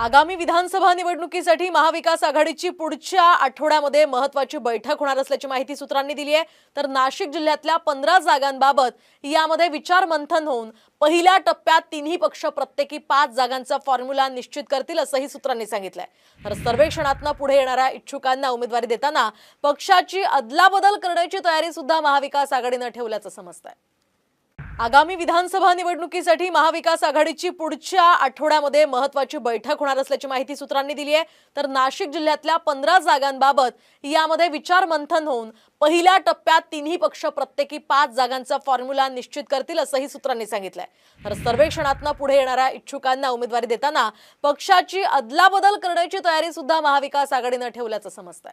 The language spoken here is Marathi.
आगामी विधानसभा निवडणुकीसाठी महाविकास आघाडीची पुढच्या आठवड्यामध्ये महत्वाची बैठक होणार असल्याची माहिती सूत्रांनी दिली आहे. तर नाशिक जिल्ह्यातल्या पंधरा जागांबाबत यामध्ये विचार मंथन होऊन पहिल्या टप्प्यात तिन्ही पक्ष प्रत्येकी पाच जागांचा फॉर्म्युला निश्चित करतील असंही सूत्रांनी सांगितलंय. तर सर्वेक्षणातनं पुढे येणाऱ्या इच्छुकांना उमेदवारी देताना पक्षाची अदलाबदल करण्याची तयारी सुद्धा महाविकास आघाडीनं ठेवल्याचं समजतंय. आगामी विधानसभा निवडणुकीसाठी महाविकास आघाडीची पुढच्या आठवड्यामध्ये महत्वाची बैठक होणार असल्याची माहिती सूत्रांनी दिली आहे. तर नाशिक जिल्ह्यातल्या पंधरा जागांबाबत यामध्ये विचार मंथन होऊन पहिल्या टप्प्यात तिन्ही पक्ष प्रत्येकी पाच जागांचा फॉर्म्युला निश्चित करतील असंही सूत्रांनी सांगितलंय. तर सर्वेक्षणातनं पुढे येणाऱ्या इच्छुकांना उमेदवारी देताना पक्षाची अदलाबदल करण्याची तयारी सुद्धा महाविकास आघाडीनं ठेवल्याचं समजतंय.